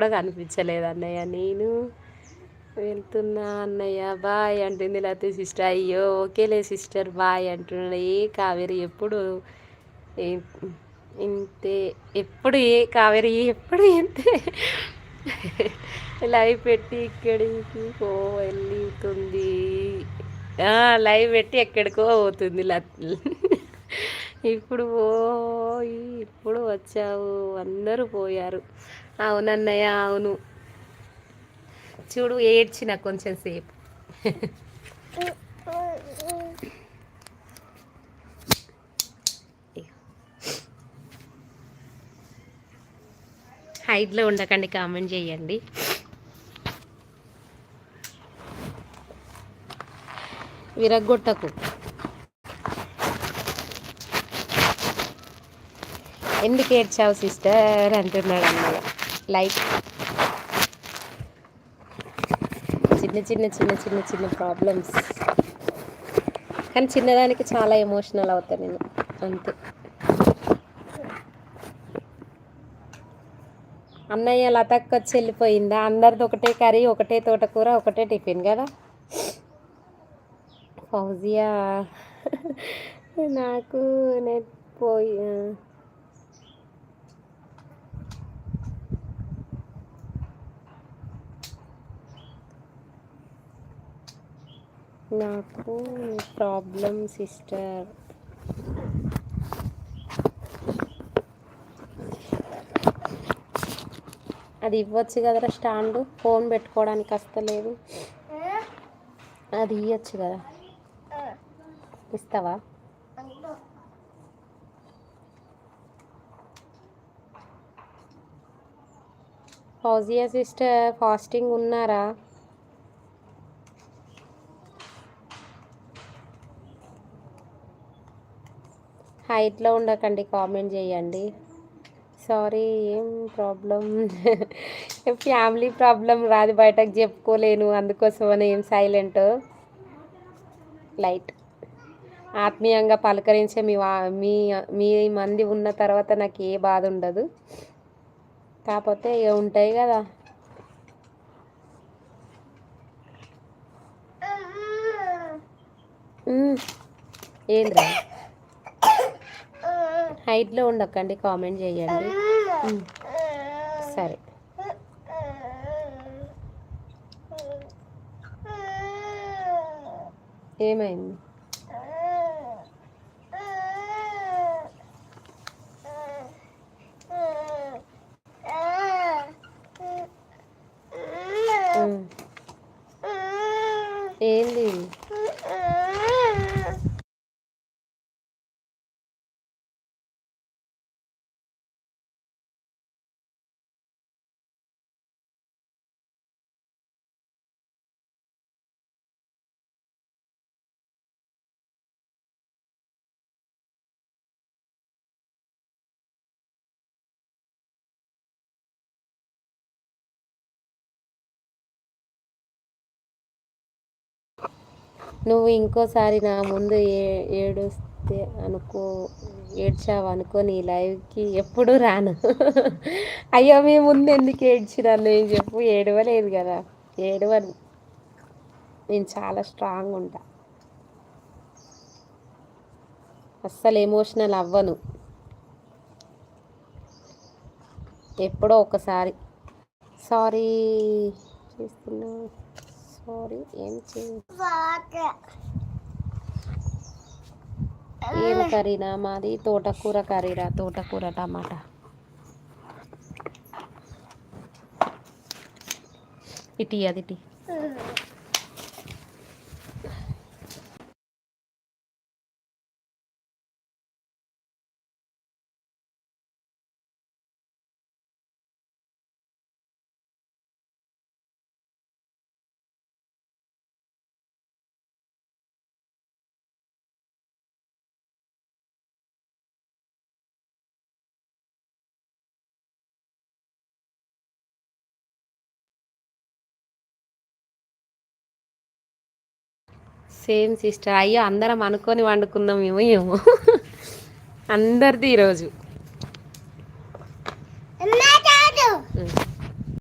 కూడా కనిపించలేదు అన్నయ్య. నేను వెళ్తున్నా అన్నయ్య. బాయ్ అంటుంది లేకపోతే సిస్టర్. అయ్యో ఓకేలే సిస్టర్ బాయ్ అంటున్నాడు. ఏ కావేరి ఎప్పుడు ఇంతే ఎప్పుడు ఏ కావేరి ఎప్పుడు ఇంతే. లైవ్ పెట్టి ఇక్కడికి పో వెళ్తుంది లైవ్ పెట్టి ఎక్కడికో పోతుంది ఇప్పుడు పోయి ఇప్పుడు వచ్చావు. అందరూ పోయారు. అవునన్నయ్య అవును. చూడు ఏడ్చిన కొంచెం సేపు. హైట్లో ఉండకండి కామెంట్ చేయండి. విరగ్గొట్టకు. ఎందుకు ఏడ్చావు సిస్టర్ అంటున్నాడు అన్నయ్య లైక్ చిన్న చిన్న చిన్న చిన్న చిన్న ప్రాబ్లమ్స్ కానీ చిన్నదానికి చాలా ఎమోషనల్ అవుతాను నేను. అంతే. అన్నయ్య లతక్క వచ్చి వెళ్ళిపోయిందా? అందరిది ఒకటే కర్రీ ఒకటే తోటకూర ఒకటే టిఫిన్ కదా? ఫౌజియా. నాకు నేను పోయి నాకు ప్రాబ్లం సిస్టర్. అది ఇవ్వచ్చు కదరా స్టాండ్. ఫోన్ పెట్టుకోవడానికి వస్తలేదు అది ఇవ్వచ్చు కదా. ఇస్తావా? ఫౌజియా సిస్టర్? ఫాస్టింగ్ ఉన్నారా? హైట్లో ఉండకండి కామెంట్ చేయండి. సారీ ఏం ప్రాబ్లం? ఫ్యామిలీ ప్రాబ్లం రాదు బయటకు చెప్పుకోలేను అందుకోసమని ఏం సైలెంట్? లైట్. ఆత్మీయంగా పలకరించే మీ మీ మీ మంది ఉన్న తర్వాత నాకు ఏ బాధ ఉండదు. కాకపోతే ఇక ఉంటాయి కదా. ఏంద్రా హైట్లో ఉండకండి కామెంట్ చేయండి. సరే. ఏమైంది? నువ్వు ఇంకోసారి నా ముందు ఏ ఏడుస్తే అనుకో ఏడ్చావు అనుకో నీ లైవ్కి ఎప్పుడు రాను. అయ్యో మీ ముందు ఎందుకు ఏడ్చినాను నేను చెప్పు ఏడవలేదు కదా. ఏడవ నేను చాలా స్ట్రాంగ్ ఉంటా. అస్సలు ఎమోషనల్ అవ్వను. ఎప్పుడో ఒకసారి. సారీ చేస్తున్నా. సారీ ఏం ఏం కర్రీనా మాది? తోటకూర కర్రీరా తోటకూర టమాటా. ఇటీ అది ఇటీ. Same sister. అయ్యో అందరం అనుకొని వండుకుందాం ఏమో ఏమో. అందరిది ఈరోజు.